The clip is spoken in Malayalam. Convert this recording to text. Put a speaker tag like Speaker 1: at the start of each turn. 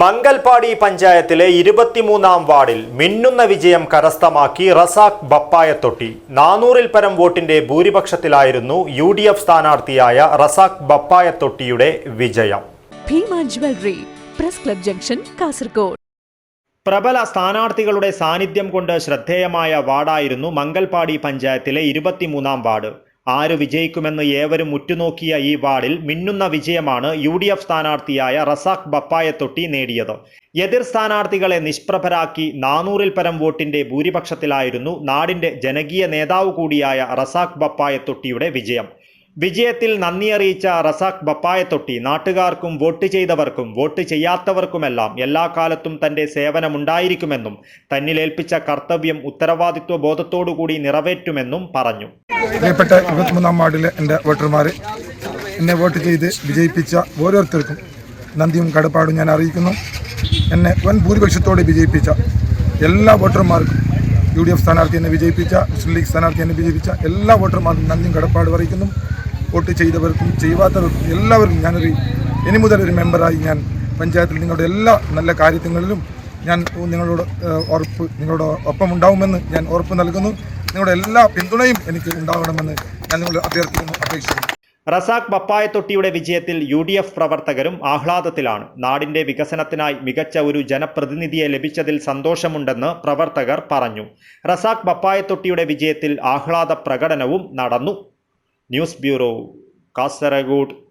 Speaker 1: മംഗൽപാടി പഞ്ചായത്തിലെ ഇരുപത്തിമൂന്നാം വാർഡിൽ മിന്നുന്ന വിജയം കരസ്ഥമാക്കി റസാഖ് ബപ്പായത്തൊട്ടി നാനൂറിൽ പരം വോട്ടിന്റെ ഭൂരിപക്ഷത്തിലായിരുന്നു യു ഡി എഫ് സ്ഥാനാർത്ഥിയായ റസാഖ് ബപ്പായത്തൊട്ടിയുടെ വിജയം.
Speaker 2: Bhima jewellery press club junction Kasaragod.
Speaker 1: പ്രബല സ്ഥാനാർത്ഥികളുടെ സാന്നിധ്യം കൊണ്ട് ശ്രദ്ധേയമായ വാർഡായിരുന്നു മംഗൽപാടി പഞ്ചായത്തിലെ ഇരുപത്തിമൂന്നാം വാർഡ്. ആര് വിജയിക്കുമെന്ന് ഏവരും ഉറ്റുനോക്കിയ ഈ വാർഡിൽ മിന്നുന്ന വിജയമാണ് യു ഡി എഫ് സ്ഥാനാർത്ഥിയായ റസാഖ് ബപ്പായത്തൊട്ടി നേടിയത്. എതിർ സ്ഥാനാർത്ഥികളെ നിഷ്പ്രഭരാക്കി നാനൂറിൽ പരം വോട്ടിന്റെ ഭൂരിപക്ഷത്തിലായിരുന്നു നാടിന്റെ ജനകീയ നേതാവ് കൂടിയായ റസാഖ് ബപ്പായത്തൊട്ടിയുടെ വിജയം. വിജയത്തിൽ നന്ദി അറിയിച്ച റസാഖ് ബപ്പായത്തൊട്ടി നാട്ടുകാർക്കും വോട്ട് ചെയ്തവർക്കും വോട്ട് ചെയ്യാത്തവർക്കുമെല്ലാം എല്ലാ കാലത്തും തന്റെ സേവനമുണ്ടായിരിക്കുമെന്നും തന്നിലേൽപ്പിച്ച കർത്തവ്യം ഉത്തരവാദിത്വ ബോധത്തോടുകൂടി നിറവേറ്റുമെന്നും പറഞ്ഞു.
Speaker 3: പ്രിയപ്പെട്ട ഇരുപത്തിമൂന്നാം വാർഡിലെ എന്റെ വോട്ടർമാർ എന്നെ വോട്ട് ചെയ്ത് വിജയിപ്പിച്ച ഓരോരുത്തർക്കും നന്ദിയും കടപ്പാടും ഞാൻ അറിയിക്കുന്നു. എന്നെ വൻ ഭൂരിപക്ഷത്തോടെ വിജയിപ്പിച്ച എല്ലാ വോട്ടർമാർക്കും യു ഡി എഫ് സ്ഥാനാർത്ഥി എന്നെ വിജയിപ്പിച്ച മുസ്ലിം ലീഗ് സ്ഥാനാർത്ഥി എന്നെ വിജയിപ്പിച്ച എല്ലാ വോട്ടർമാർക്കും നന്ദിയും കടപ്പാടും അറിയിക്കുന്നു. വോട്ട് ചെയ്തവർക്കും ചെയ്യാത്തവർക്കും എല്ലാവർക്കും ഞാനൊരു ഇനി മുതൽ ഒരു മെമ്പറായി ഞാൻ പഞ്ചായത്തിൽ നിങ്ങളുടെ എല്ലാ നല്ല കാര്യങ്ങളിലും ഞാൻ നിങ്ങളോട് ഉറപ്പ് നിങ്ങളുടെ ഒപ്പം ഉണ്ടാവുമെന്ന് ഞാൻ ഉറപ്പ് നൽകുന്നു. നിങ്ങളുടെ എല്ലാ പിന്തുണയും എനിക്ക് ഉണ്ടാകണമെന്ന് ഞാൻ നിങ്ങളോട് അഭ്യർത്ഥിക്കുന്നു അപേക്ഷിക്കുന്നു.
Speaker 1: റസാഖ് പപ്പായത്തൊട്ടിയുടെ വിജയത്തിൽ യു ഡി എഫ് പ്രവർത്തകരും ആഹ്ലാദത്തിലാണ്. നാടിന്റെ വികസനത്തിനായി മികച്ച ഒരു ജനപ്രതിനിധിയെ ലഭിച്ചതിൽ സന്തോഷമുണ്ടെന്ന് പ്രവർത്തകർ പറഞ്ഞു. റസാഖ് പപ്പായത്തൊട്ടിയുടെ വിജയത്തിൽ ആഹ്ലാദ പ്രകടനവും നടന്നു. News bureau Kasaragod.